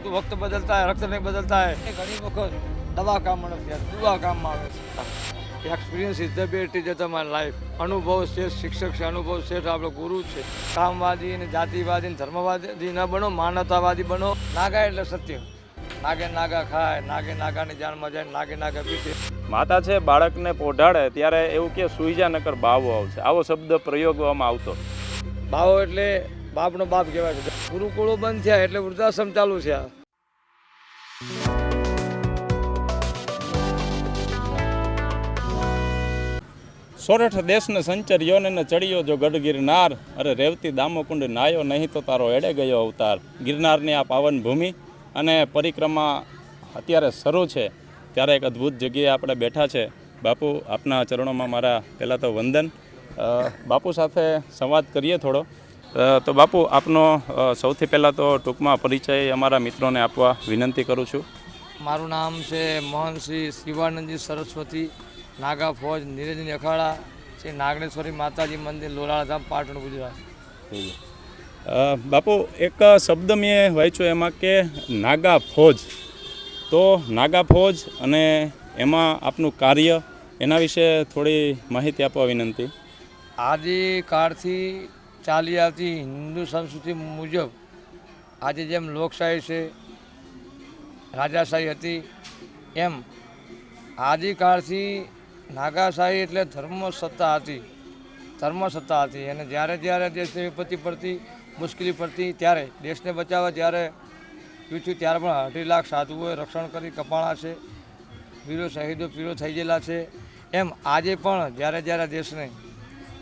હોતું વખત બદલતા હે રક્ત નહીં બદલતા હે. ઘણી વખત દવા કામ નથી દુવા કામમાં આવે છે. Experience is the best is the my life અનુભવ શ્રેષ્ઠ શિક્ષક છે અનુભવ શ્રેષ્ઠ આપણો ગુરુ છે. કામવાદી ને જાતિવાદી ધર્મવાદી ન બનો માનવતાવાદી બનો. નાગા એટલે સત્ય. નાગે નાગા ખાય નાગે નાગાની જાણમાં જાય નાગે નાગા પીશે માતા છે બાળકને પોઢાડે ત્યારે એવું કે સુઈજા નકર બાવો આવશે. આવો શબ્દ પ્રયોગવામાં આવતો. બાવો એટલે બાપનો બાપ કહેવાય છે. ગુરુકુળો બંધ થયા એટલે વૃદ્ધાશ્રમ ચાલુ છે આ. સોરઠ દેશને સંચર્યો ને ચડ્યો જો ગઢ ગિરનાર. અરે રેવતી દામોકુંડ નાયો નહીં તો તારો એડે ગયો અવતાર. ગિરનારની આ પાવન ભૂમિ અને પરિક્રમા અત્યારે શરૂ છે. ત્યારે એક અદ્ભુત જગ્યાએ આપણે બેઠા છે. બાપુ, આપના ચરણોમાં મારા પહેલાં તો વંદન. બાપુ સાથે સંવાદ કરીએ થોડો. તો બાપુ આપનો સૌથી પહેલાં તો ટૂંકમાં પરિચય અમારા મિત્રોને આપવા વિનંતી કરું છું. મારું નામ છે મોહનસિંહ શિવાનંદજી સરસ્વતી નાગા ફોજ નીરજની અખાડા શ્રી નાગણેશ્વરી માતાજી મંદિર લોલાધામ પાટણ ગુજરાત. બાપુ એક શબ્દ મેં વાંચ્યો એમાં કે નાગા ફોજ. તો નાગા ફોજ અને એમાં આપનું કાર્ય એના વિશે થોડી માહિતી આપવા વિનંતી. આદિકાળથી ચાલી આવતી હિન્દુ સંસ્કૃતિ મુજબ આજે જેમ લોકશાહી છે, રાજાશાહી હતી, એમ આદિકાળથી નાગાશાહી એટલે ધર્મ સત્તા હતી ધર્મ સત્તા હતી. અને જ્યારે જ્યારે દેશની વિપત્તિ પડતી, મુશ્કેલી પડતી, ત્યારે દેશને બચાવવા જ્યારે થયું, ત્યારે પણ અઢી લાખ સાધુઓએ રક્ષણ કરી કપાણા છે, વીરો શહીદો પીરો થઈ ગયેલા છે. એમ આજે પણ જ્યારે જ્યારે દેશને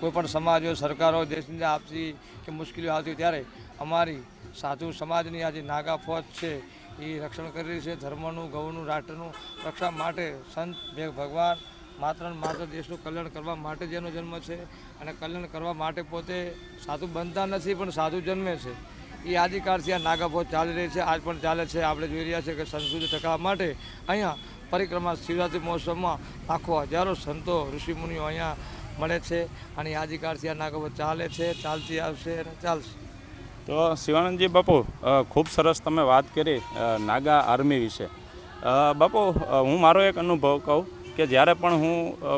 કોઈ પણ સમાજ, સરકારો, દેશની આપતી કે મુશ્કેલીઓ આવતી ત્યારે અમારી સાધુ સમાજની આજે નાગા ફોજ છે, એ રક્ષણ કરી રહી છે. ધર્મનું, ગૌનું, રાષ્ટ્રનું રક્ષા માટે સંત ભગવાન માત્ર માત્ર દેશનું કલ્યાણ કરવા માટે જેનો જન્મ છે અને કલ્યાણ કરવા માટે પોતે સાધુ બનતા નથી, પણ સાધુ જન્મે છે. એ આદિકાળથી આ નાગા ફોજ ચાલી રહી છે, આજ પણ ચાલે છે. આપણે જોઈ રહ્યા છે કે સંસ્કૃતિ ટકાવવા માટે અહીંયા પરિક્રમા શિવરાત્રિ મહોત્સવમાં આખો હજારો સંતો ઋષિમુનિઓ અહીંયા મળે છે અને એ આદિકાળથી આ નાગા ચાલે છે, ચાલતી આવશે અને ચાલશે. તો શિવાનંદજી બાપુ ખૂબ સરસ તમે વાત કરી નાગા આર્મી વિશે. બાપુ હું મારો એક અનુભવ કહું કે જ્યારે પણ હું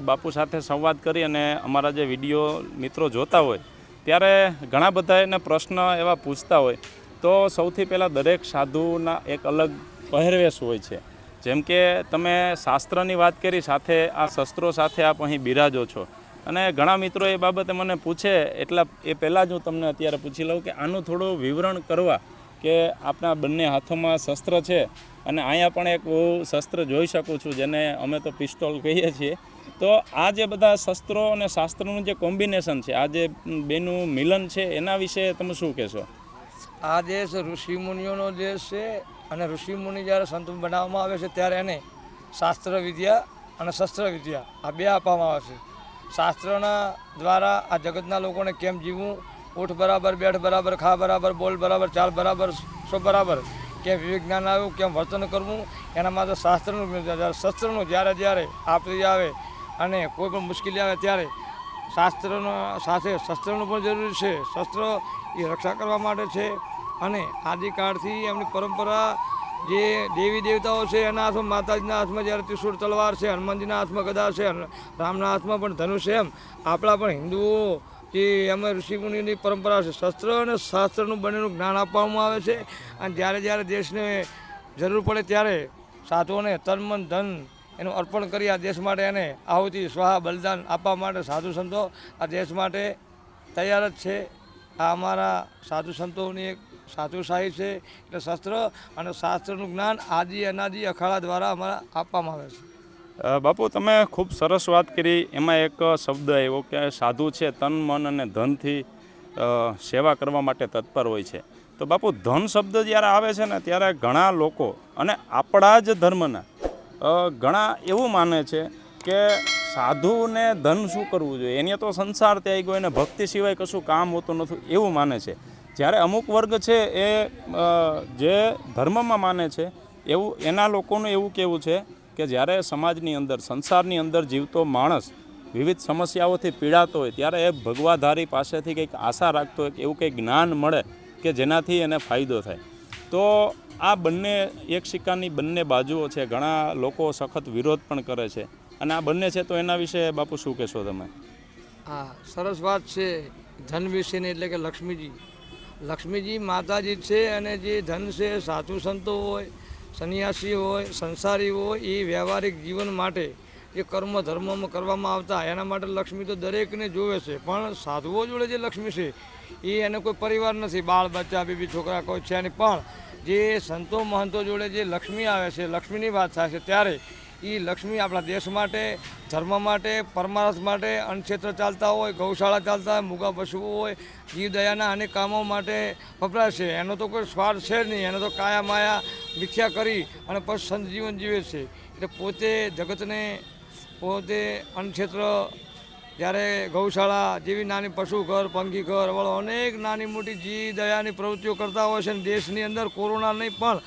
બાપુ સાથે સંવાદ કરી અને અમારા જે વીડિયો મિત્રો જોતા હોય, ત્યારે ઘણા બધા એને પ્રશ્ન એવા પૂછતા હોય. તો સૌથી પહેલાં દરેક સાધુના એક અલગ પહેરવેશ હોય છે. જેમ કે તમે શાસ્ત્રની વાત કરી, સાથે આ શસ્ત્રો સાથે આપ અહીં બિરાજો છો. અને ઘણા મિત્રો એ બાબતે મને પૂછે, એટલા એ પહેલાં જ હું તમને અત્યારે પૂછી લઉં કે આનું થોડું વિવરણ કરવા કે આપણા બંને હાથોમાં શસ્ત્ર છે. અને અહીંયા પણ એક હું શસ્ત્ર જોઈ શકું છું, જેને અમે તો પિસ્તોલ કહીએ છીએ. તો આ જે બધા શસ્ત્રો અને શાસ્ત્રનું જે કોમ્બિનેશન છે, આ જે બેનું મિલન છે, એના વિશે તમે શું કહેશો? આ દેશ ઋષિમુનિઓનો દેશ છે અને ઋષિમુનિ જ્યારે સંત બનાવવામાં આવે છે, ત્યારે એને શાસ્ત્ર વિદ્યા અને શસ્ત્ર વિદ્યા આ બે આપવામાં આવે છે. શાસ્ત્રના દ્વારા આ જગતના લોકોને કેમ જીવવું? ઉઠ બરાબર, બેઠ બરાબર, ખા બરાબર, બોલ બરાબર, ચાલ બરાબર, સો બરાબર. કેમ વિવેક આવ્યું? કેમ વર્તન કરવું? એના માટે શાસ્ત્રનું શસ્ત્રનું જ્યારે જ્યારે આપતી આવે અને કોઈ પણ મુશ્કેલી આવે ત્યારે શાસ્ત્રનો સાથે શસ્ત્રનું પણ જરૂરી છે. શસ્ત્ર એ રક્ષા કરવા માટે છે અને આદિકાળથી એમની પરંપરા જે દેવી દેવતાઓ છે, એના હાથમાં માતાજીના હાથમાં જ્યારે ત્રિશુર તલવાર છે, હનુમાનજીના હાથમાં ગદા છે રામના હાથમાં પણ ધનુષ છે એમ. આપણા પણ હિન્દુઓ જે એમાં ઋષિમુનિની પરંપરા છે, શસ્ત્ર અને શાસ્ત્રનું બંનેનું જ્ઞાન આપવામાં આવે છે. અને જ્યારે જ્યારે દેશને જરૂર પડે ત્યારે સાધુઓને તન મન ધન એનું અર્પણ કરી આ દેશ માટે એને આહુતિ, સ્વાહા, બલિદાન આપવા માટે સાધુ સંતો આ દેશ માટે તૈયાર જ છે. આ અમારા સાધુ સંતોની એક સાધુશાહી છે એટલે શસ્ત્ર અને શાસ્ત્રનું જ્ઞાન આદિ, અનાદિ, અખાડા દ્વારા અમારા આપવામાં આવે છે. બાપુ, તમે ખૂબ સરસ વાત કરી. એમાં એક શબ્દ આવ્યો કે સાધુ છે, તન, મન અને ધનથી સેવા કરવા માટે તત્પર હોય છે. તો બાપુ, ધન શબ્દ જ્યારે આવે છે ને, ત્યારે ઘણા લોકો અને આપણા જ ધર્મના ઘણા એવું માને છે કે સાધુને ધન શું કરવું જોઈએ? એને તો સંસાર ત્યાગી ગયો એને ભક્તિ સિવાય કશું કામ હોતું નથી એવું માને છે. જ્યારે અમુક વર્ગ છે એ જે ધર્મમાં માને છે, એવું એના લોકોનું એવું કહેવું છે કે જ્યારે સમાજની અંદર, સંસારની અંદર જીવતો માણસ વિવિધ સમસ્યાઓથી પીડાતો હોય, ત્યારે એ ભગવાધારી પાસેથી કંઈક આશા રાખતો હોય કે એવું કંઈક જ્ઞાન મળે કે જેનાથી એને ફાયદો થાય. તો આ બંને એક સિક્કાની બંને બાજુઓ છે, ઘણા લોકો સખત વિરોધ પણ કરે છે. અને આ બંને છે તો એના વિશે બાપુ શું કહેશો તમે? હા સરસ વાત છે, ધન વિશેની એટલે કે લક્ષ્મીજી. લક્ષ્મીજી માતાજી છે અને જે ધન છે, સાધુ સંતો હોય, સંન્યાસી હોય, સંસારી હોય, એ વ્યવહારિક જીવન માટે જે કર્મ ધર્મમાં કરવામાં આવતા, એના માટે લક્ષ્મી તો દરેકને જોવે છે. પણ સાધુઓ જોડે જે લક્ષ્મી છે, એ એને કોઈ પરિવાર નથી. બાળ બચ્ચા, બીબી છોકરા કોઈ છે નહીં. પણ જે સંતો મહંતો જોડે જે લક્ષ્મી આવે છે, લક્ષ્મીની વાત થાય છે, ત્યારે એ લક્ષ્મી આપણા દેશ માટે, ધર્મ માટે, પરમાર્થ માટે અન્નક્ષેત્ર ચાલતા હોય, ગૌશાળા ચાલતા હોય, મૂગા પશુઓ હોય જીવદયાના અનેક કામો માટે વપરાશે એનો તો કોઈ સ્વાર્થ છે નહીં. એનો તો કાયા માયા મિથ્યા કરી અને પછી સંજીવન જીવે છે. એટલે પોતે જગતને, પોતે અન્નક્ષેત્ર જ્યારે ગૌશાળા જેવી નાની પશુ ઘર, પંખી ઘર, વળો, અનેક નાની મોટી જી દયાની પ્રવૃત્તિઓ કરતા હોય છે દેશની અંદર કોરોના નહીં પણ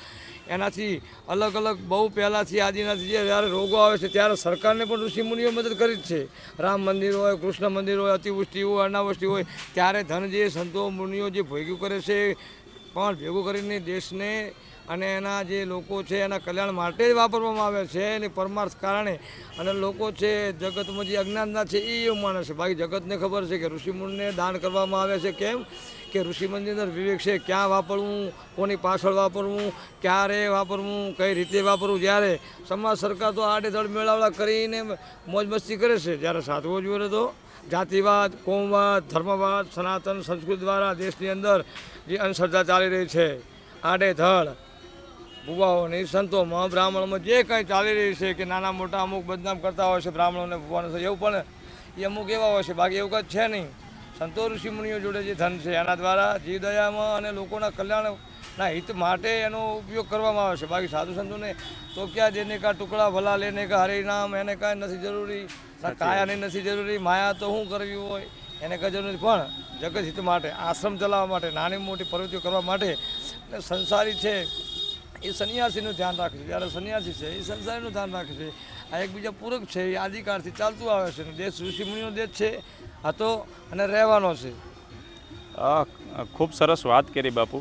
એનાથી અલગ અલગ બહુ પહેલાંથી આદિનાથી જ્યારે રોગો આવે છે ત્યારે સરકારને પણ ઋષિમુનિઓ મદદ કરી જ છે. રામ મંદિર હોય, કૃષ્ણ મંદિર હોય, અતિવૃષ્ટિ હોય, અનાવૃષ્ટિ હોય, ત્યારે ધન જે સંતો, મુનિઓ જે ભેગું કરે છે, પણ ભેગું કરીને દેશને અને એના જે લોકો છે એના કલ્યાણ માટે જ વાપરવામાં આવે છે, એની પરમાર્થ કારણે. અને લોકો છે જગતમાં જે અજ્ઞાનના છે, એ એવું માને છે. બાકી જગતને ખબર છે કે ઋષિમુનિને દાન કરવામાં આવે છે કેમ? કે ઋષિમંદની અંદર વિવેક છે, ક્યાં વાપરવું, કોની પાછળ વાપરવું, ક્યારે વાપરવું, કઈ રીતે વાપરવું? જ્યારે સમાજ સરકાર તો આડેધડ મેળાવડા કરીને મોજ મસ્તી કરે છે. જ્યારે સાધુઓ જોડે તો જાતિવાદ, કોમવાદ, ધર્મવાદ, સનાતન સંસ્કૃત દ્વારા દેશની અંદર જે અંધશ્રદ્ધા ચાલી રહી છે આડેધડ ભુવાઓની સંતોમાં બ્રાહ્મણોમાં જે કંઈ ચાલી રહી છે કે નાના મોટા અમુક બદનામ કરતા હોય છે બ્રાહ્મણોને ભુવાનો છે એવું પણ એ અમુક એવા હોય છે. બાકી એવું કંઈ છે નહીં. સંતો ઋષિમુનિઓ જોડે જે ધન છે એના દ્વારા જીવદયામાં અને લોકોના કલ્યાણના હિત માટે એનો ઉપયોગ કરવામાં આવે છે. બાકી સાધુ સંતોને તો ક્યાં દેને કા ટુકડા ભલા લેને કા હરિનામ એને કાંઈ નથી જરૂરી. કાયાની નથી જરૂરી. માયા તો શું કરવી હોય એને કાંઈ જરૂરી નથી. પણ જગત હિત માટે આશ્રમ ચલાવવા માટે નાની મોટી પ્રવૃત્તિઓ કરવા માટે સંસારી છે એ સન્યાસીનું ધ્યાન રાખે છે. જ્યારે સન્યાસી છે, એ સંસારીનું ધ્યાન રાખે છે. આ એકબીજા પૂરક છે, એ આદિકાળથી ચાલતું આવે છે. દેશ ઋષિમુનિનો દેશ છે, હતો અને રહેવાનો છે. ખૂબ સરસ વાત કરી બાપુ.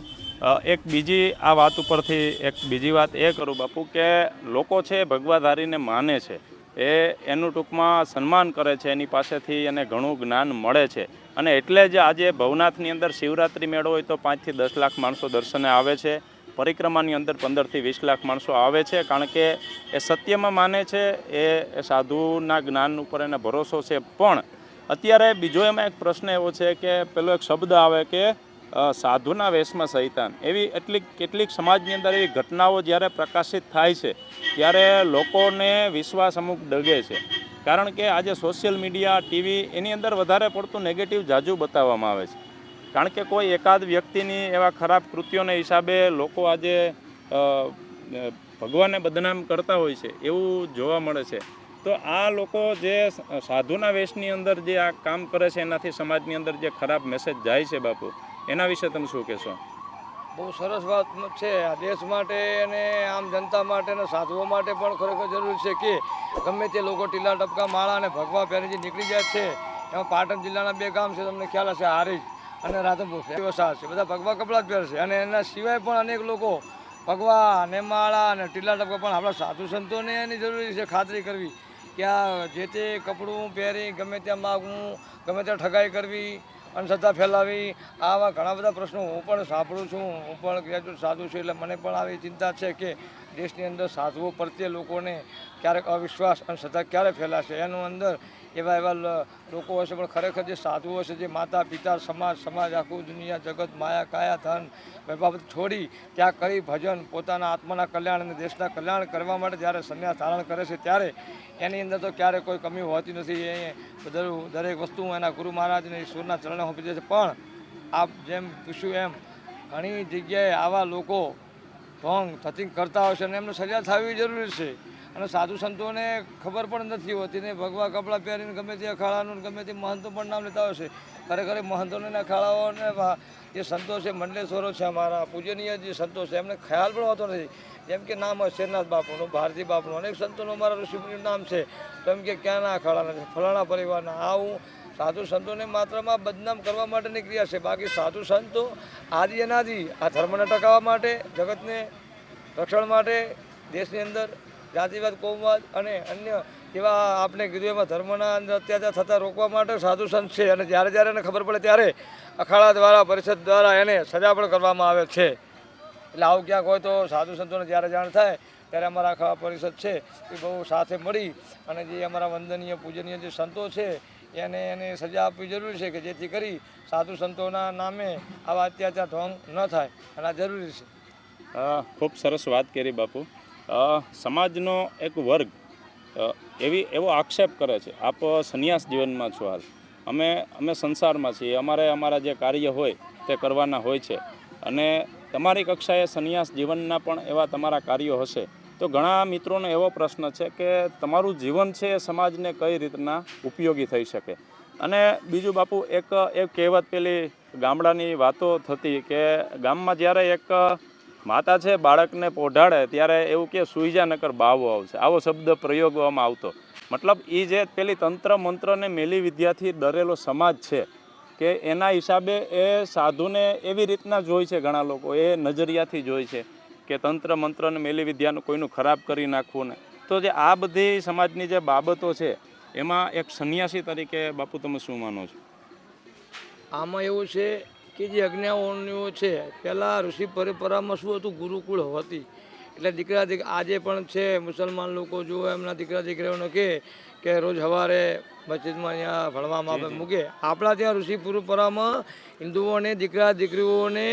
એક બીજી આ વાત ઉપરથી એક બીજી વાત એ કરું બાપુ કે લોકો છે, ભગવાધારીને માને છે. એ એનું ટૂંકમાં સન્માન કરે છે, એની પાસેથી એને ઘણું જ્ઞાન મળે છે. અને એટલે જ આજે ભવનાથની અંદર શિવરાત્રિ મેળો હોય તો પાંચથી દસ લાખ માણસો દર્શને આવે છે. પરિક્રમાની અંદર પંદરથી વીસ લાખ માણસો આવે છે, કારણ કે એ સત્યમાં માને છે, એ સાધુના જ્ઞાન ઉપર એને ભરોસો છે. પણ અત્યારે બીજો એમાં એક પ્રશ્ન એવો છે કે પેલો એક શબ્દ આવે કે સાધુના વેશમાં સૈતાન એવી એટલી કેટલીક સમાજની અંદર એવી ઘટનાઓ જ્યારે પ્રકાશિત થાય છે, ત્યારે લોકોને વિશ્વાસ અમુક ડગે છે. કારણ કે આજે સોશિયલ મીડિયા, ટીવી એની અંદર વધારે પડતું નેગેટિવ જાજુ બતાવવામાં આવે છે. કારણ કે કોઈ એકાદ વ્યક્તિની એવા ખરાબ કૃત્યોને હિસાબે લોકો આજે ભગવાનને બદનામ કરતા હોય છે એવું જોવા મળે છે. તો આ લોકો જે સાધુના વેશની અંદર જે આ કામ કરે છે, એનાથી સમાજની અંદર જે ખરાબ મેસેજ જાય છે બાપુ, એના વિશે તમે શું કહેશો? બહુ સરસ વાત છે. આ દેશ માટે અને આમ જનતા માટે અને સાધુઓ માટે પણ ખરેખર જરૂરી છે કે ગમે તે લોકો ટીલા ટપકા, માળા અને ભગવા પહેરી જે નીકળી જાય છે. એમાં પાટણ જિલ્લાના બે ગામ છે, તમને ખ્યાલ હશે, હારીજ. અને રાધનપુર છે. વસાહત છે. બધા ભગવા કપડાં જ પહેરશે અને એના સિવાય પણ અનેક લોકો ભગવા અને માળા અને ટીલા ટપકા પણ આપણા સાધુ સંતોને એની જરૂરી છે ખાતરી કરવી કે આ જે તે કપડું પહેરી ગમે ત્યાં માગવું ગમે ત્યાં ઠગાઈ કરવી, અંધશ્રદ્ધા ફેલાવી, આવા ઘણા બધા પ્રશ્નો હું પણ સાંભળું છું. હું પણ ગ્રેજ્યુએટ સાધુ છું એટલે મને પણ આવી ચિંતા છે કે દેશની અંદર સાધુઓ પ્રત્યે લોકોને ક્યારેક અવિશ્વાસ અને શ્રદ્ધા ક્યારે ફેલાશે? એનું અંદર એવા એવા લોકો હશે, પણ ખરેખર જે સાધુઓ હશે, જે માતા, પિતા, સમાજ સમાજ, આખું દુનિયા, જગત, માયા, કાયા, ધન, બાબત છોડી ત્યાં કરી ભજન પોતાના આત્માના કલ્યાણ અને દેશના કલ્યાણ કરવા માટે જ્યારે સંન્યાસ ધારણ કરે છે, ત્યારે એની અંદર તો ક્યારે કોઈ કમી હોતી નથી. એ દરેક વસ્તુ એના ગુરુ મહારાજને ઈશ્વરના ચરણે સોંપી દે છે પણ આપ જેમ પૂછ્યું એમ, ઘણી જગ્યાએ આવા લોકો ઢોંગ થતી કરતા હોય છે અને એમને સજા થવી જરૂરી છે. અને સાધુ સંતોને ખબર પણ નથી હોતી ને ભગવા કપડાં પહેરીને ગમે તે અખાડાનું ગમે તે મહંતો પણ નામ લેતા હોય ખરેખર મહંતોને અખાડાઓને જે સંતો છે, મંડલેશ્વરો છે અમારા, પૂજનીય જે સંતો છે, એમને ખ્યાલ પણ હોતો નથી. જેમ કે નામ શેરનાથ બાપુનું, ભારતી બાપુનું, અનેક સંતોનું અમારા ઋષિમુનિનું નામ છે. તો એમ કે ક્યાંના અખાડાના છે? ફલાણા પરિવારના. આવું સાધુ સંતોને માત્રમાં બદનામ કરવા માટેની ક્રિયા છે. બાકી સાધુ સંતો આદિ અનાદિ આ ધર્મને ટકાવવા માટે, જગતને રક્ષણ માટે, દેશની અંદર જાતિવાદ, કોમવાદ અને અન્ય એવા આપણે કીધું એમાં ધર્મના અંદર અત્યાચાર થતા રોકવા માટે સાધુ સંત છે. અને જ્યારે જ્યારે એને ખબર પડે ત્યારે અખાડા દ્વારા, પરિષદ દ્વારા એને સજા પણ કરવામાં આવે છે. એટલે આવું ક્યાંક હોય તો સાધુ સંતોને જ્યારે જાણ થાય ત્યારે અમારા આખા પરિષદ છે એ બહુ સાથે મળી અને જે અમારા વંદનીય, પૂજનીય જે સંતો છે એને એને સજા આપવી જરૂરી છે કે જેથી કરી સાધુ સંતોના નામે આવા અત્યાચાર ઢોંગ ન થાય. અને આ જરૂરી છે. ખૂબ સરસ વાત કરી બાપુ. સમાજનો એક વર્ગ એવી, એવો આક્ષેપ કરે છે. આપ સંન્યાસ જીવનમાં છો હાલ. અમે અમે સંસારમાં છીએ. અમારે અમારા જે કાર્ય હોય તે કરવાના હોય છે. અને તમારી કક્ષાએ સંન્યાસ જીવનના પણ એવા તમારા કાર્યો હશે. તો ઘણા મિત્રોનો એવો પ્રશ્ન છે કે તમારું જીવન છે એ સમાજને કઈ રીતના ઉપયોગી થઈ શકે? અને બીજું બાપુ, એક એક કહેવત પેલી ગામડાની વાતો થતી કે ગામમાં જ્યારે એક માતા છે, બાળકને પોઢાડે, ત્યારે એવું કે સુઈજા નકર બાવો આવશે. આવો શબ્દ પ્રયોગવામાં આવતો. મતલબ એ જે પેલી તંત્ર મંત્ર ને મેલી વિદ્યાથી ડરેલો સમાજ છે, કે એના હિસાબે એ સાધુને એવી રીતના જોઈ છે ઘણા લોકો, એ નજરિયાથી જોઈ છે, કે તંત્ર મંત્ર ને મેલી વિદ્યાનું કોઈનું ખરાબ કરી નાખવું ને. તો જે આ બધી સમાજની જે બાબતો છે, એમાં એક સંન્યાસી તરીકે બાપુ તમે શું માનો છો? આમાં એવું છે કે જે અજ્ઞાઓનીઓ છે પહેલાં ઋષિ પરંપરામાં શું હતું? ગુરુકુળ હતી. એટલે દીકરા દીક આજે પણ છે મુસલમાન લોકો જુઓ એમના દીકરા દીકરાઓને કહે કે રોજ સવારે મસ્જિદમાં અહીંયા ભણવામાં મૂકે. આપણા ત્યાં ઋષિ પરંપરામાં હિન્દુઓને દીકરા દીકરીઓને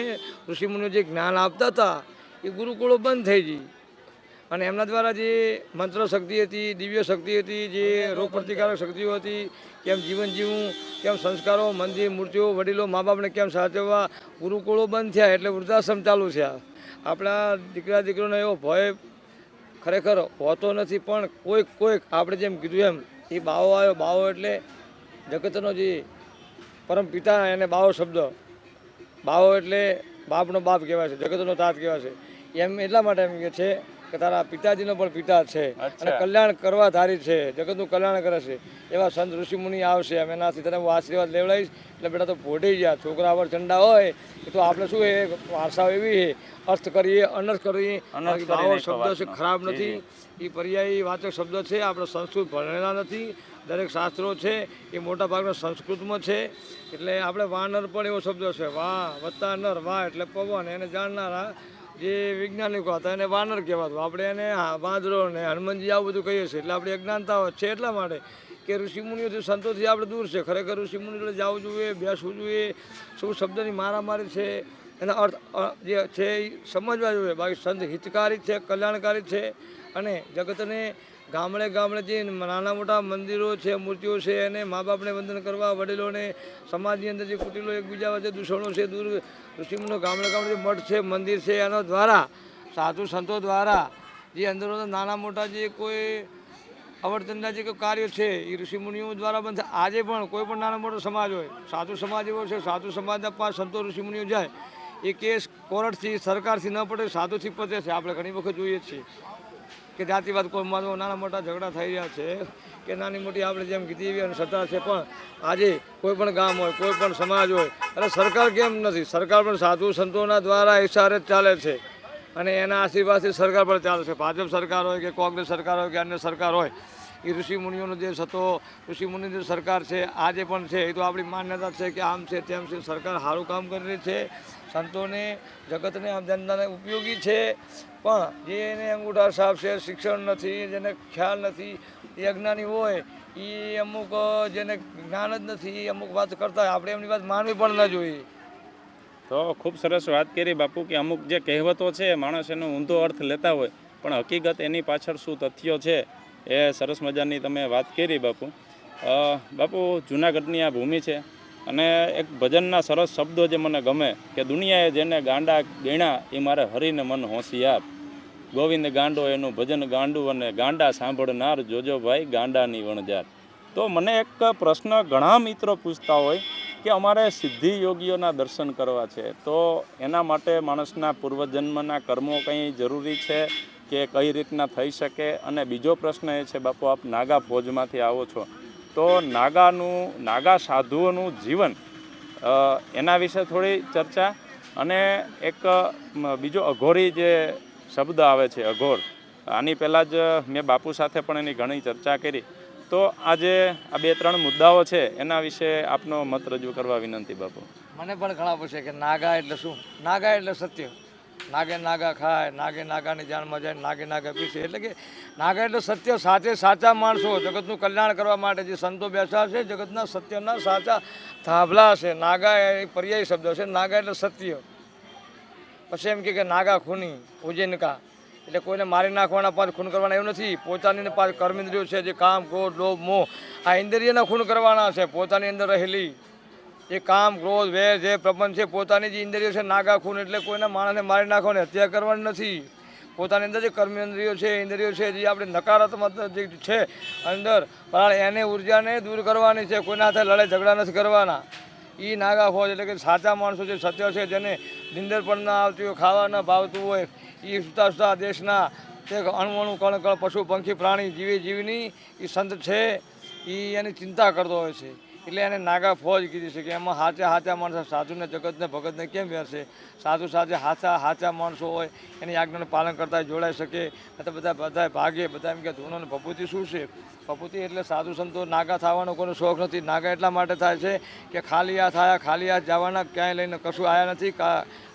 ઋષિમુનિઓ જે જ્ઞાન આપતા હતા એ ગુરુકુળો બંધ થઈ ગઈ. અને એમના દ્વારા જે મંત્ર શક્તિ હતી, દિવ્ય શક્તિ હતી, જે રોગ પ્રતિકારક શક્તિઓ હતી, કેમ જીવન જીવવું કેમ સંસ્કારો, મંદિર, મૂર્તિઓ, વડીલો મા બાપને કેમ સાચવવા, ગુરુકુળો બંધ થયા એટલે વૃદ્ધાશ્રમ ચાલુ થયા. આપણા દીકરા, દીકરીનો એવો ભય ખરેખર હોતો નથી, પણ કોઈક કોઈક આપણે જેમ કીધું એમ, એ બાવો આવ્યો, બાવો એટલે જગતનો જે પરમ પિતા એને બાવો શબ્દ, બાવો એટલે બાપનો બાપ કહેવાય છે, જગતનો તાત કહેવાય છે. એમ એટલા માટે એમ કે છે કે તારા પિતાજીનો પણ પિતા છે અને કલ્યાણ કરવા ધારી છે જગતનું કલ્યાણ કરે છે. એવા સંત ઋષિમુનિ આવશે અમે એનાથી તને હું આશીર્વાદ લેવડાવીશ. એટલે બેટા તો પોઢી ગયા છોકરા પર ઠંડા હોય તો આપણે શું એ વારસાઓ એવી છે? અર્થ કરીએ અનર્થ કરીએ. નાખો શબ્દ છે ખરાબ નથી. એ પર્યાયી વાચક શબ્દ છે આપણે સંસ્કૃત ભણેલા નથી. દરેક શાસ્ત્રો છે એ મોટા ભાગના સંસ્કૃતમાં છે. એટલે આપણે વાનર પણ એવો શબ્દ છે. વાહ વત્તા નર વાહ એટલે પવન એને જાણનારા જે વૈજ્ઞાનિકો હતા એને વાનર કહેવાતું. આપણે એને વાંદરો ને હનુમાનજી આવું બધું કહીએ છીએ. એટલે આપણે અજ્ઞાનતા છે એટલા માટે કે ઋષિમુનિઓથી સંતોથી આપણે દૂર છે. ખરેખર ઋષિમુનિ જોડે જવું જોઈએ, બેસવું જોઈએ. શું શબ્દની મારામારી છે? એના અર્થ જે છે એ સમજવા જોઈએ. બાકી સંત હિતકારી છે, કલ્યાણકારી છે અને જગતને ગામડે ગામડે જે નાના મોટા મંદિરો છે, મૂર્તિઓ છે, એને મા બાપને વંદન કરવા, વડીલોને સમાજની અંદર જે કુટીલો એકબીજા વચ્ચે દૂષણો છે, દૂર ઋષિમુનિઓ ગામડે ગામડે જે મઠ છે, મંદિર છે, એના દ્વારા, સાધુ સંતો દ્વારા જે અંદરો નાના મોટા જે કોઈ અવર્તનના જે કાર્યો છે, એ ઋષિમુનિઓ દ્વારા બનશે આજે પણ કોઈ પણ નાનો મોટો સમાજ હોય, સાધુ સમાજ એવો છે, સાધુ સમાજના પાંચ સંતો ઋષિમુનિઓ જાય, એ કેસ કોર્ટથી, સરકારથી ન પડે, સાધુથી પતે છે. આપણે ઘણી વખત જોઈએ છીએ. કે જાતિવાદ કોમવાદમાં નાના મોટા ઝઘડા થઈ રહ્યા છે, કે નાની મોટી આપણે જેમ કીધી એવી સત્તા છે, પણ આજે કોઈ પણ ગામ હોય, કોઈ પણ સમાજ હોય, અને સરકાર કેમ નથી? સરકાર પણ સાધુ સંતોના દ્વારા ઇશારે ચાલે છે. અને એના આશીર્વાદથી સરકાર પણ ચાલે છે. ભાજપ સરકાર હોય કે કોંગ્રેસ સરકાર હોય કે અન્ય સરકાર હોય એ ઋષિમુનિઓનો જે હતો ઋષિમુનિની જે સરકાર છે, આજે પણ છે, એ તો આપણી માન્યતા છે કે આમ છે, તેમ છે. સરકાર સારું કામ કરી રહી છે. સંતોને, જગતને આમ જનતાને ઉપયોગી છે. પણ જે એને અંગૂઠા સાફ છે, શિક્ષણ નથી, જેને ખ્યાલ નથી, એ અજ્ઞાની હોય, એ અમુક જેને જ્ઞાન જ નથી અમુક વાત કરતા આપણે એમની વાત માનવી પણ ન જોઈએ. તો ખૂબ સરસ વાત કરી બાપુ કે અમુક જે કહેવતો છે, માણસ એનો ઊંધો અર્થ લેતા હોય, પણ હકીકત એની પાછળ શું તથ્યો છે, એ સરસ મજાની તમે વાત કરી બાપુ. બાપુ, જુનાગઢની આ ભૂમિ છે અને એક ભજનના સરસ શબ્દો જે મને ગમે કે દુનિયાએ જેને ગાંડા ગણ્યા એ મારે હરીને મન હોંશિયાર ગોવિંદ ગાંડો એનું ભજન ગાંડું અને ગાંડા સાંભળનાર જોજો ભાઈ ગાંડાની વણજાર. તો મને એક પ્રશ્ન ઘણા મિત્રો પૂછતા હોય કે અમારે સિદ્ધિ યોગીઓના દર્શન કરવા છે. તો એના માટે માણસના પૂર્વજન્મના કર્મો કંઈ જરૂરી છે કે કઈ રીતના થઈ શકે? અને બીજો પ્રશ્ન એ છે, બાપુ, આપ નાગા ફોજમાંથી આવો છો. તો નાગાનું, નાગા સાધુઓનું જીવન એના વિશે થોડી ચર્ચા અને એક બીજો અઘોરી જે શબ્દ આવે છે, અઘોર, આની પહેલાં જ મેં બાપુ સાથે પણ એની ઘણી ચર્ચા કરી. તો આજે આ બે ત્રણ મુદ્દાઓ છે, એના વિશે આપનો મત રજૂ કરવા વિનંતી બાપુ. મને પણ ઘણા પૂછે કે નાગા એટલે શું? નાગા એટલે સત્ય. નાગે નાગા ખાય, નાગે નાગાની જાણમાં જાય, નાગે નાગા પીસે. એટલે કે નાગા એટલે સત્ય સાચે સાચા માણસો. જગતનું કલ્યાણ કરવા માટે જે સંતો બેસા છે, જગતના સત્યના સાચા થાંભલા છે. નાગા એ પર્યાય શબ્દ છે. નાગા એટલે સત્ય. પછી એમ કે નાગા ખૂની ઉજેનકા એટલે કોઈને મારી નાખવાના પાંચ ખૂન કરવાના એવું નથી. પોતાની પાંચ કર્મેન્દ્રિયો છે, જે કામ, ક્રોધ, લોભ, મોહ. આ ઇન્દ્રિયના ખૂન કરવાના છે. પોતાની અંદર રહેલી. એ કામ, ક્રોધ, વેર, જે પ્રપંચ છે, પોતાની જે ઇન્દ્રિયો છે, નાગા, ખૂન, એટલે કોઈના માણસને મારી નાખવાની હત્યા કરવાની નથી. પોતાની અંદર જે કર્મેન્દ્રિયો છે, ઇન્દ્રિયો છે, જે આપણે નકારાત્મક જે છે, અંદર, પણ એને ઉર્જાને દૂર કરવાની છે, કોઈના હાથે લડાઈ ઝઘડા નથી કરવાના. એ નાગા ફોજ એટલે કે સાચા માણસો જે સત્ય છે, જેને નિંદર પણ ના આવતી હોય, ખાવા ન ભાવતું હોય એ સુતા સુતા દેશના તે અણુઅણુ કણ કણ પશુ, પંખી, પ્રાણી, જીવી જીવની એ સંત છે એ એની ચિંતા કરતો હોય છે. એટલે એને નાગા ફોજ કીધી છે કે એમાં સાચા સાચા માણસો, સાધુને, જગતને, ભગતને કેમ વેરશે? સાધુ સાચે સાચા સાચા માણસો હોય, એની આજ્ઞાનું પાલન કરતા જોડાઈ શકે. અથવા બધા બધા ભાગે, બધા એમ કે ધૂનો ભભૂતિ શું છે? ભભૂતિ એટલે સાધુ સંતો નાગા થવાનો કોઈ શોખ નથી. નાગા એટલા માટે થાય છે કે ખાલી હાથ થયા ખાલી હાથ જવાના, ક્યાંય લઈને કશું આવ્યા નથી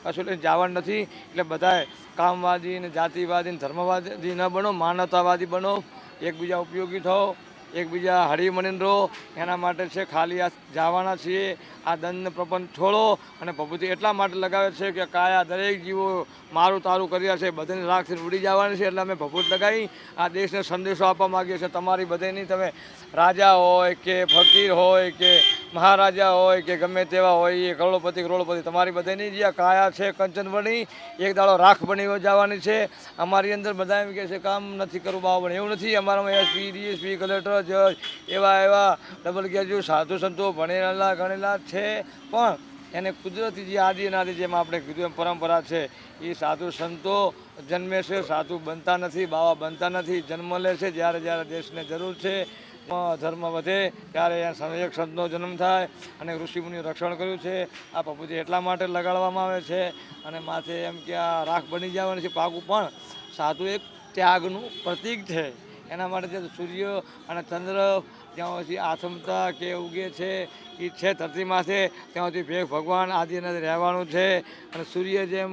કશું લઈને જવાનું નથી. એટલે બધાએ કામવાદી ને જાતિવાદી ને ધર્મવાદી ન બનો, માનવતાવાદી બનો, એકબીજા ઉપયોગી થાઓ. એકબીજા રહો. એના માટે છે ખાલી આ જવાના છીએ. આ દંડ પ્રપંચ છોડો અને પ્રભુતિ એટલા માટે લગાવે છે કે કાયા દરેક જીવો મારું તારું કર્યા છે. બધાને રાખીને ઉડી જવાની છે એટલે અમે ભભૂત લગાવી. આ દેશને સંદેશો આપવા માગીએ છીએ. તમારી બધાની તમે રાજા હોય કે ફકીર હોય કે મહારાજા હોય કે ગમે તેવા હોય, એ કરોડપતિ કરોડપતિ, તમારી બધાની જે કાયા છે, કંચન બની એક દાડો રાખ બની જવાની છે. અમારી અંદર બધા એમ કહે છે, કામ નથી કરવું બાવ એવું નથી. અમારામાં એસપી ડીએસપી કલેક્ટર જજ એવા એવા ડબલ ગ્રેજ્યુએટ સાધુ સંતો ભણેલા, ગણેલા છે. પણ એને કુદરતી જે આદિ અનાદિ જેમ આપણે કીધું એમ પરંપરા છે, એ સાધુ સંતો જન્મે છે, સાધુ બનતા નથી, બાવા બનતા નથી, જન્મ લે છે, જ્યારે જ્યારે દેશને જરૂર છે. ધર્મ વધે ત્યારે એક સંતનો જન્મ થાય અને ઋષિમુનિ રક્ષણ કર્યું છે. આ પપુજી એટલા માટે લગાડવામાં આવે છે અને માથે એમ કે આ રાખ બની જવાની છે. પાકું પણ સાધુ એક ત્યાગનું પ્રતીક છે. એના માટે જે સૂર્ય અને ચંદ્ર જ્યાં સુધી આથમતા કે ઉગે છે એ છે ધરતી માથે, ત્યાં સુધી ભેખ ભગવાન આદિને રહેવાનું છે. અને સૂર્ય જેમ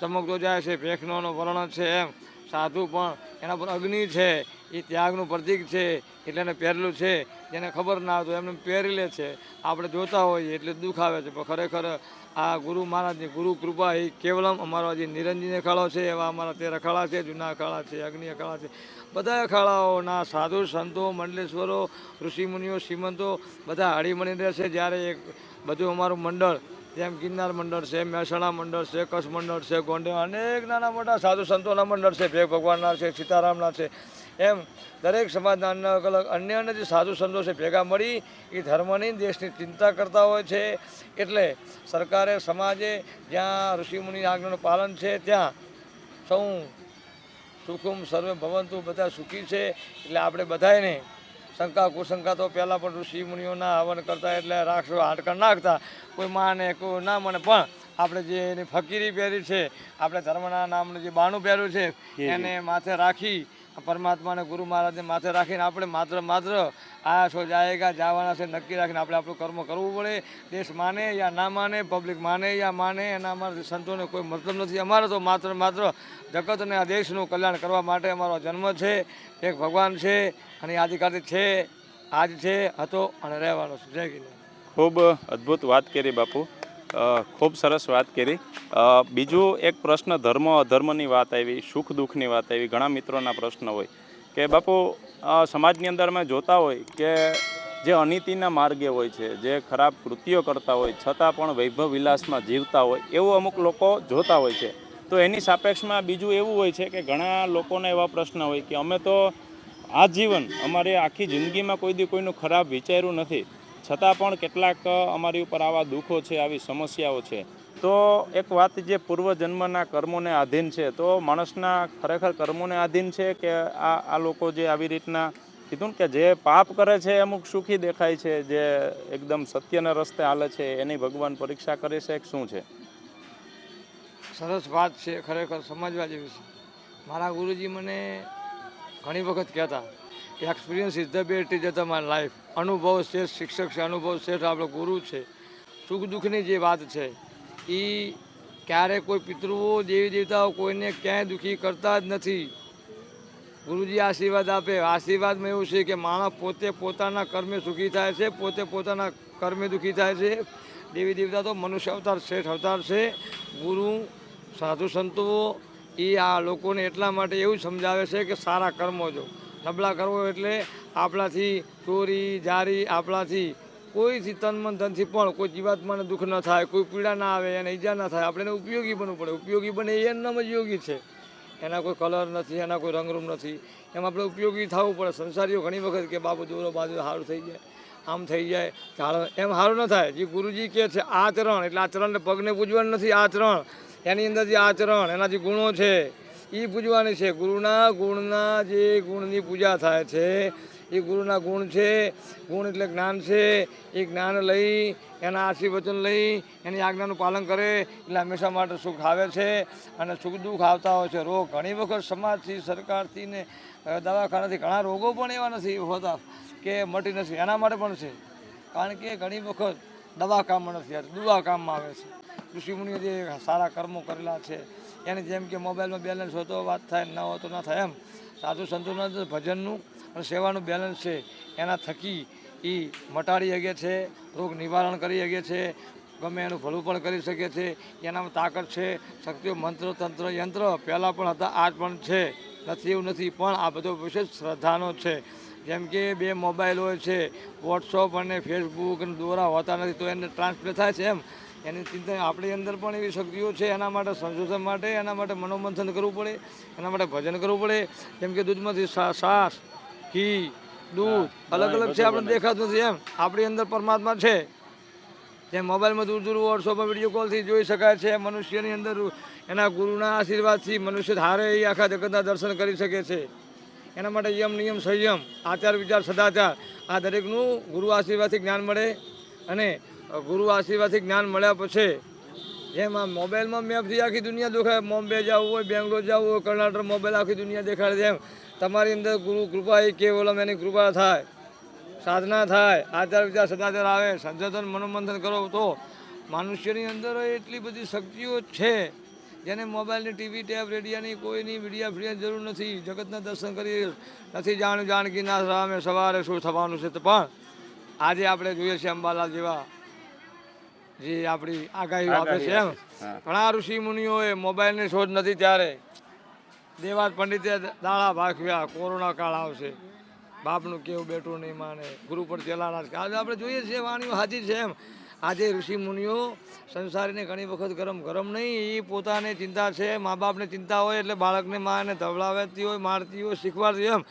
ચમકતો જાય છે ભેખનો વર્ણ છે એમ. સાધુ પણ એના પર અગ્નિ છે એ ત્યાગનું પ્રતીક છે, એટલે એને પહેરેલું છે. જેને ખબર ના હોય એમને પહેરી લે છે. આપણે જોતા હોઈએ એટલે દુઃખ આવે છે, પણ ખરેખર આ ગુરુ મહારાજની ગુરુ કૃપા એ કેવલમ અમારો જે નિરંજન અખાડો છે, એવા અમારા તેર અખાડા છે, જૂના અખાડા છે અગ્નિ અખાડા છે. બધા અખાડાઓના સાધુ, સંતો, મંડલેશ્વરો, ઋષિમુનિઓ, શ્રીમંતો બધા હળીમળીને રહેશે જ્યારે એક બધું અમારું મંડળ, જેમ ગિરનાર મંડળ છે, મહેસાણા મંડળ છે, કચ્છ મંડળ છે ગોંડે અનેક નાના મોટા સાધુ સંતોના મંડળ છે. ભેગ ભગવાનના છે, સીતારામના છે. એમ દરેક સમાજના અલગ અલગ અન્ય અન્ય જે સાધુ સંતો છે ભેગા મળી એ ધર્મની દેશની ચિંતા કરતા હોય છે. એટલે સરકારે સમાજે જ્યાં ઋષિમુનિ આજ્ઞાનું પાલન છે ત્યાં સૌ સુખુમ સર્વે ભવંતુ બધા સુખી છે. એટલે આપણે બધાને શંકા કુશંકા તો પહેલાં પણ ઋષિ મુનિઓના હવન કરતા એટલે રાક્ષસો હાડકણ નાખતા. કોઈ માને કોઈ ના માને પણ આપણે જે એની ફકીરી પહેરી છે આપણે ધર્મના નામનું જે બાણું પહેર્યું છે એને માથે રાખી પરમાત્માને ગુરુ મહારાજને માથે રાખીને આપણે માત્ર માત્ર આ શો જાયેગા, જવાના છે, નક્કી રાખીને આપણે આપણું કર્મ કરવું પડે. દેશ માને યા ના માને પબ્લિક માને યા માને, એના અમારા સંતોને કોઈ મતલબ નથી. અમારે તો માત્ર માત્ર જગત અને આ દેશનું કલ્યાણ કરવા માટે અમારો જન્મ છે, એક ભગવાન છે, અને એ છે, આજ છે, હતો અને રહેવાનો છે. જય ગિરનાર ખૂબ અદ્ભુત વાત કરી બાપુ. ખૂબ સરસ વાત કરી. બીજું એક પ્રશ્ન, ધર્મ અધર્મની વાત આવી, સુખ દુઃખની વાત આવી, ઘણા મિત્રોના પ્રશ્ન હોય. કે બાપુ સમાજની અંદર અમે જોતા હોય કે જે અનીતિના માર્ગે હોય છે, જે ખરાબ કૃત્યો કરતા હોય, છતાં પણ વૈભવ વિલાસમાં જીવતા હોય, એવું અમુક લોકો જોતા હોય છે. તો એની સાપેક્ષમાં બીજું એવું હોય છે કે ઘણા લોકોને એવા પ્રશ્ન હોય કે અમે તો આજીવન, અમારી આખી જિંદગીમાં કોઈ દી કોઈનું ખરાબ વિચાર્યું નથી. છતાં પણ કેટલાક અમારી ઉપર આવા દુઃખો છે, આવી સમસ્યાઓ છે. તો એક વાત જે પૂર્વજન્મના કર્મોને આધીન છે, તો માણસના ખરેખર કર્મોને આધીન છે કે આ આ લોકો જે આવી રીતના કીધું ને કે જે પાપ કરે છે, અમુક સુખી દેખાય છે, જે એકદમ સત્યના રસ્તે હાલે છે, એની ભગવાન પરીક્ષા કરે છે કે શું છે? સરસ વાત છે, ખરેખર સમજવા જેવી છે. મારા ગુરુજી મને ઘણી વખત કહેતા કે experience is the best is the my life અનુભવ શ્રેષ્ઠ શિક્ષક છે, અનુભવ શ્રેષ્ઠ આપણો ગુરુ છે. સુખ દુઃખની જે વાત છે એ ક્યારે કોઈ પિતૃઓ, દેવી દેવતાઓ કોઈને ક્યાંય દુઃખી કરતા જ નથી. ગુરુજી આશીર્વાદ આપે. આશીર્વાદમાં એવું છે કે માણસ પોતે પોતાના કર્મે સુખી થાય છે, પોતે પોતાના કર્મે દુઃખી થાય છે. દેવી દેવતા તો મનુષ્ય અવતાર શ્રેષ્ઠ અવતાર છે. ગુરુ, સાધુ સંતો એ આ લોકોને એટલા માટે એવું સમજાવે છે કે સારા કર્મો જો. નબળા કરવો એટલે આપણાથી ચોરી, જારી, આપણાથી કોઈથી તન મન ધનથી પણ કોઈ જીવાત્માને દુઃખ ન થાય, કોઈ પીડા ના આવે, એને ઈજા ના થાય, આપણે એને ઉપયોગી બનવું પડે. ઉપયોગી બને એ એનામ જ યોગી છે. એના કોઈ કલર નથી, એના કોઈ રંગરૂમ નથી. એમ આપણે ઉપયોગી થવું પડે. સંસારીઓ ઘણી વખત કે બાબુ દોરો બાજુ સારું થઈ જાય, આમ થઈ જાય, ઝાડ એમ સારું ન થાય. જે ગુરુજી કહે છે આચરણ, એટલે આચરણને પગને પૂજવાનું નથી, આચરણ. એની અંદર જે આચરણ, એના જે ગુણો છે એ પૂજવાની છે. ગુરુના ગુણના જે ગુણની પૂજા થાય છે, એ ગુરુના ગુણ છે. ગુણ એટલે જ્ઞાન છે. એ જ્ઞાન લઈ, એના આશીર્વચન લઈ, એની આજ્ઞાનું પાલન કરે. એટલે હંમેશા માટે સુખ આવે છે અને સુખ દુઃખ આવતા હોય છે. રોગ ઘણી વખત સમાજથી, સરકારથી ને દવાખાનાથી ઘણા રોગો પણ એવા નથી હોતા કે મટી નથી. એના માટે પણ છે. કારણ કે ઘણી વખત દવા કામમાં નથી દુવા કામમાં આવે છે. ઋષિમુનિઓ જે સારા કર્મો કરેલા છે એને જેમ કે મોબાઈલમાં બેલેન્સ હોતો વાત થાય, ન હોય તો ના થાય, એમ. સાધુ સંતોના ભજનનું અને સેવાનું બેલેન્સ છે. એના થકી એ મટાડી શકે છે, રોગ નિવારણ કરી શકે છે, ગમે એનું ભલું પણ કરી શકે છે. એનામાં તાકાત છે, શક્તિઓ મંત્ર, તંત્ર, યંત્ર પહેલાં પણ હતા, આજ પણ છે. નથી એવું નથી, પણ આ બધો વિશેષ શ્રદ્ધાનો છે. જેમ કે બે મોબાઈલ હોય છે વોટ્સઅપ અને ફેસબુક અને દોરા હોતા નથી તો એને ટ્રાન્સફર થાય છે, એમ. એની ચિંતા આપણી અંદર પણ એવી શક્તિઓ છે એના માટે સંશોધન માટે એના માટે મનોમંથન કરવું પડે એના માટે ભજન કરવું પડે. જેમ કે દૂધમાંથી છાશ ઘી દૂધ અલગ અલગ છે આપણે દેખાતું નથી એમ. આપણી અંદર પરમાત્મા છે. જેમ મોબાઈલમાં દૂર દૂર વોટ્સઅપમાં વીડિયો કોલથી જોઈ શકાય છે મનુષ્યની અંદર એના ગુરુના આશીર્વાદથી મનુષ્ય ધારે એ આખા જગતના દર્શન કરી શકે છે. એના માટે યમ નિયમ સંયમ આચાર વિચાર સદાચાર આ દરેકનું ગુરુ આશીર્વાદથી જ્ઞાન મળે અને ગુરુ આશીર્વાદથી જ્ઞાન મળ્યા પછી જેમ મોબાઈલમાં મેપથી આખી દુનિયા દેખાય, બોમ્બે જવું હોય, બેંગ્લોર જવું હોય, કર્ણાટક મોબાઈલ આખી દુનિયા દેખાડે એમ. તમારી અંદર ગુરુ કૃપા એ કેવલમ એની કૃપા થાય, સાધના થાય, આચાર વિચાર સદાચાર આવે સંશોધન મનોમંથન કરો તો મનુષ્યની અંદર એટલી બધી શક્તિઓ છે જેને મોબાઈલની ટીવી, ટેપ, રેડિયાની કોઈની મીડિયા ફ્રીની જરૂર નથી. જગતના દર્શન કરી નથી જાણ્યું, જાણકી ના સામે સવારે શું થવાનું છે તો પણ આજે આપણે જોઈએ છીએ અંબાલાલ જેવા જે આપણી આગાહી આપે છે એમ. ઘણા ઋષિ મુનિઓએ મોબાઈલની શોધ નથી ત્યારે દેવાજ પંડિતે દાળા ભાખવ્યા કોરોના કાળ આવશે. બાપનું કેવું બેઠું નહીં માને. ગુરુ પર ચલાડા છે. આજે આપણે જોઈએ છીએ વાણીઓ હાજી છે એમ. આજે ઋષિ મુનિઓ સંસારીને ઘણી વખત ગરમ ગરમ નહીં એ પોતાને ચિંતા છે. મા બાપને ચિંતા હોય એટલે બાળકને માને ધવડાવતી હોય મારતી હોય શીખવાડતી હોય એમ.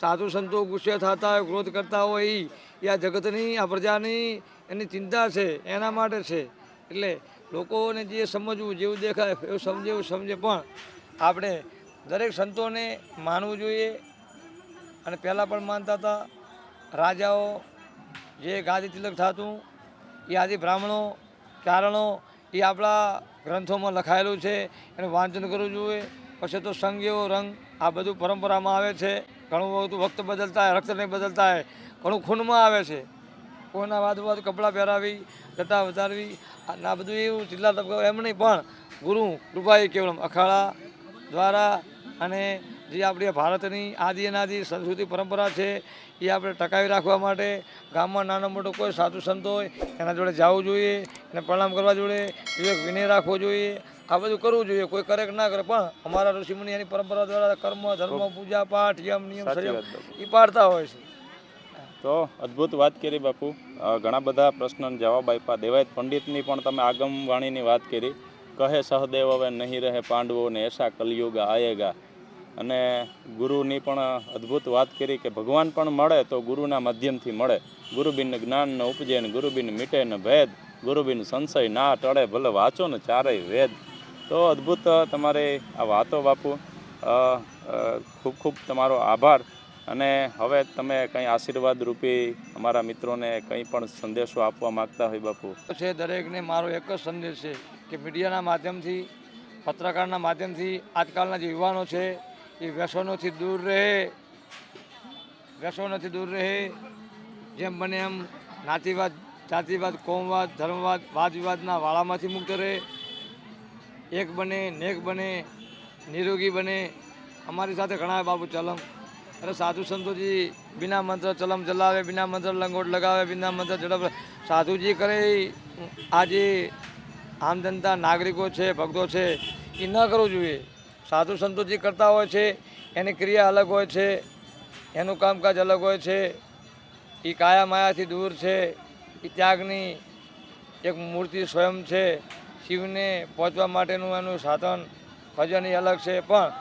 સાધુ સંતો ગુસ્સે થતા હોય, ક્રોધ કરતા હોય એ આ જગતની, આ પ્રજાની એની ચિંતા છે, એના માટે છે. એટલે લોકોને જે સમજવું, જેવું દેખાય, એવું સમજે એવું સમજે. પણ આપણે દરેક સંતોને માનવું જોઈએ. અને પહેલાં પણ માનતા હતા, રાજાઓ જે ગાદી તિલક થતું એ આદિ બ્રાહ્મણો, ચારણો, એ આપણા ગ્રંથોમાં લખાયેલું છે. એનું વાંચન કરવું જોઈએ. પછી તો એવો રંગ આ બધું પરંપરામાં આવે છે. ઘણું બધું વખત બદલતા રક્ત નહીં બદલતા હોય, ઘણું ખૂનમાં આવે છે. કોઈના વાદ વાદ કપડાં પહેરાવી જટા વધારવી, આ બધું એવું જિલ્લા તબક્કો એમ નહીં, પણ ગુરુ કૃપાએ કેવળમ અખાડા દ્વારા અને જે આપણી ભારતની આદિ અનાદિ સંસ્કૃતિ પરંપરા છે, એ આપણે ટકાવી રાખવા માટે ગામમાં નાનો મોટો કોઈ સાધુ સંત હોય, એના જોડે જવું જોઈએ, એને પ્રણામ કરવા વિવેક વિનય રાખવો જોઈએ આ બધું કરવું જોઈએ. કોઈ કરે કે ના કરે પણ અમારા ઋષિમુનિ એની પરંપરા દ્વારા કર્મ ધર્મ પૂજા પાઠ યમ નિયમ સંયમ એ પાડતા હોય છે. તો અદ્ભુત વાત કરી બાપુ. ઘણા બધા પ્રશ્નોના જવાબ આપ્યા. દેવાયત પંડિતની પણ તમે આગમ વાણીની વાત કરી. કહે સહદેવ હવે નહીં રહે પાંડવો ને એસા કલયુગ આયેગા. અને ગુરુની પણ અદ્ભુત વાત કરી કે ભગવાન પણ મળે તો ગુરુના માધ્યમથી મળે. ગુરુબિન જ્ઞાન ન ઉપજે ને ગુરુબિન મીટે ને ભેદ. ગુરુ બિન સંશય ના ટળે ભલે વાંચો ને ચારેય વેદ. તો અદ્ભુત તમારે આ વાતો બાપુ. ખૂબ ખૂબ તમારો આભાર. અને હવે તમે કંઈ આશીર્વાદ રૂપી અમારા મિત્રોને કંઈ પણ સંદેશો આપવા માગતા હોય બાપુ. છે દરેકને મારો એક જ સંદેશ છે કે મીડિયાના માધ્યમથી, પત્રકારના માધ્યમથી આજકાલના જે યુવાનો છે, એ વ્યસનોથી દૂર રહે. વ્યસનોથી દૂર રહે. જેમ બને એમ નાતિવાદ, જાતિવાદ, કોમવાદ, ધર્મવાદ વાદ વિવાદના વાળામાંથી મુક્ત રહે. એક બને, નેક બને, નિરોગી બને. અમારી સાથે ઘણા બાબુ ચલમ. અરે સાધુ સંતોજી બિના મંત્ર ચલમ ચલાવે બિના મંત્ર લંગોટ લગાવે, બિના મંત્ર ઝડપ. સાધુજી કરે, આજે આમ જનતા નાગરિકો છે, ભક્તો છે, એ ન કરવું જોઈએ. સાધુ સંતોજી કરતા હોય છે, એની ક્રિયા અલગ હોય છે, એનું કામકાજ અલગ હોય છે, એ કાયા માયાથી દૂર છે, એ ત્યાગની એક મૂર્તિ સ્વયં છે. શિવને પહોંચવા માટેનું એનું સાધન ભજન અલગ છે, પણ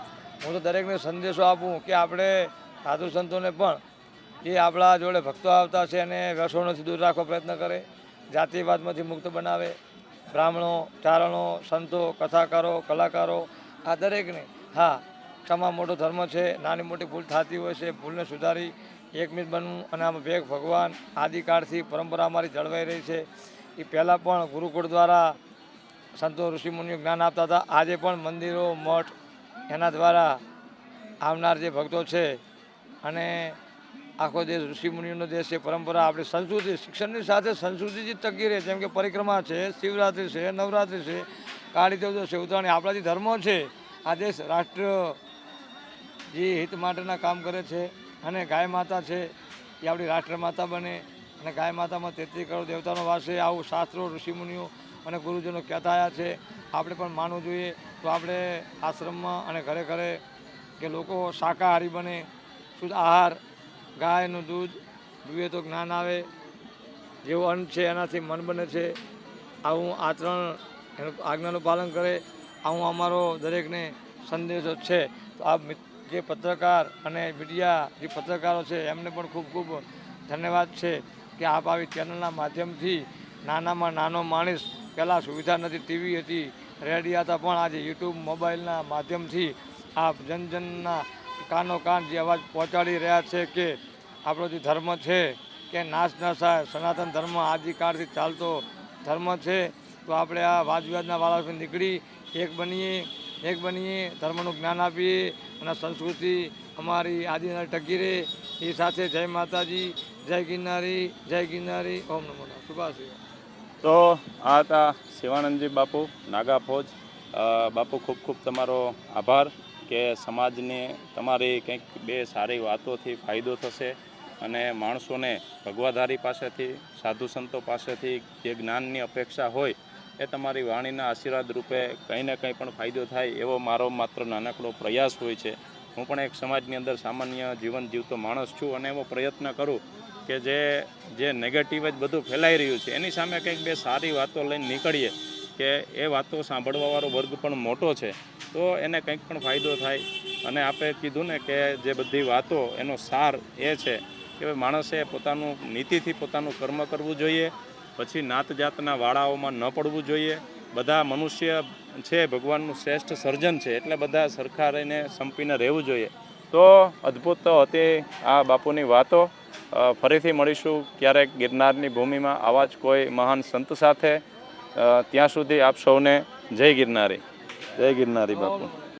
હું તો દરેકને સંદેશો આપું કે આપણે સાધુ સંતોને પણ એ આપણા જોડે ભક્તો આવતા છે અને વ્યસનોથી દૂર રાખવા પ્રયત્ન કરે, જાતિવાદમાંથી મુક્ત બનાવે. બ્રાહ્મણો, ચારણો, સંતો, કથાકારો, કલાકારો, આ દરેકને, હા ક્ષમા મોટો ધર્મ છે, નાની મોટી ભૂલ થતી હોય છે, ભૂલને સુધારી, એકમિત બનવું અને આમાં ભેગ ભગવાન આદિકાળથી પરંપરા અમારી જળવાઈ રહી છે. એ પહેલાં પણ ગુરુકુળ દ્વારા સંતો ઋષિમુનિઓ જ્ઞાન આપતા હતા. આજે પણ મંદિરો, મઠ એના દ્વારા આવનાર જે ભક્તો છે અને આખો દેશ ઋષિમુનિઓનો દેશ છે, પરંપરા આપણી સંસ્કૃતિ, શિક્ષણની સાથે સંસ્કૃતિ જે ટકી રહે. જેમ કે પરિક્રમા છે, શિવરાત્રિ છે, નવરાત્રિ છે, કાળી ચૌદશ છે, ઉત્તરાયણ આપણા જે ધર્મો છે, આ દેશ રાષ્ટ્ર જે હિત માટેના કામ કરે છે અને ગાય માતા છે, એ આપણી રાષ્ટ્ર માતા બને અને ગાય માતામાં તેત્રી કરોડ દેવતાનો વાસ છે. આવું શાસ્ત્રો ઋષિમુનિઓ અને ગુરુજનો કહેતા આવ્યા છે, આપણે પણ માનવું જોઈએ. તો આપણે આશ્રમમાં અને ઘરે ઘરે કે લોકો શાકાહારી બને, શુદ્ધ આહાર, ગાયનું દૂધ પીવે તો જ્ઞાન આવે. જેવું અન્ન છે એનાથી મન બને છે. આવું આચરણ, એનું આજ્ઞાનું પાલન કરે. આવું અમારો દરેકને સંદેશો છે. તો આ જે પત્રકાર અને મીડિયા, જે પત્રકારો છે, એમને પણ ખૂબ ખૂબ ધન્યવાદ છે કે આપ આવી ચેનલના માધ્યમથી નાનામાં નાનો માણસ પહેલાં સુવિધા નથી. ટીવી હતી, રેડિયા હતા, પણ આજે યુટ્યુબ, મોબાઈલના માધ્યમથી આપ જનજનના કાનો કાન જે અવાજ પહોંચાડી રહ્યા છે કે આપણો જે ધર્મ છે, કે નાશ ન થાય, સનાતન ધર્મ આદિકાળથી ચાલતો ધર્મ છે, તો આપણે આ વાજવાજના વાળાથી નીકળી, એક બનીએ એક બનીએ, ધર્મનું જ્ઞાન આપીએ અને સંસ્કૃતિ અમારી આદિનાર ટકી રહે. એ સાથે જય માતાજી, જય ગિરનારી જય ગિરનારી ઓમ નમો. નારાયણ. તો આ હતા શિવાનંદજી બાપુ, નાગા ફોજ. બાપુ ખૂબ ખૂબ તમારો આભાર કે સમાજને તમારી કંઈક બે સારી વાતોથી ફાયદો થશે અને માણસોને ભગવાધારી પાસેથી, સાધુ સંતો પાસેથી જે જ્ઞાનની અપેક્ષા હોય એ તમારી વાણીના આશીર્વાદ રૂપે કંઈ ને કંઈ પણ ફાયદો થાય એવો મારો માત્ર નાનકડો પ્રયાસ હોય છે. હું પણ એક સમાજની અંદર સામાન્ય જીવન જીવતો માણસ છું અને એવો પ્રયત્ન કરું કે જે જે નેગેટિવ જ બધું ફેલાઈ રહ્યું છે, એની સામે કંઈક બે સારી વાતો લઈને નીકળીએ કે એ વાતો સાંભળવાવાળો વર્ગ પણ મોટો છે, તો એને કંઈક પણ ફાયદો થાય. અને આપણે કીધું ને કે જે બધી વાતો એનો સાર એ છે કે માણસે પોતાનું નીતિથી પોતાનું કર્મ કરવું જોઈએ, પછી નાત જાતના વાળાઓમાં ન પડવું જોઈએ. બધા મનુષ્ય છે, ભગવાનનું શ્રેષ્ઠ સર્જન છે, એટલે બધા સરખા રહીને સંપીને રહેવું જોઈએ. તો અદ્ભુત તો હતી આ બાપુની વાતો. ફરીથી મળીશું ક્યારેક ગિરનારની ભૂમિમાં આવા જ કોઈ મહાન સંત સાથે. ત્યાં સુધી આપ સૌને જય ગિરનારી. જય ગિરનારી બાપુ.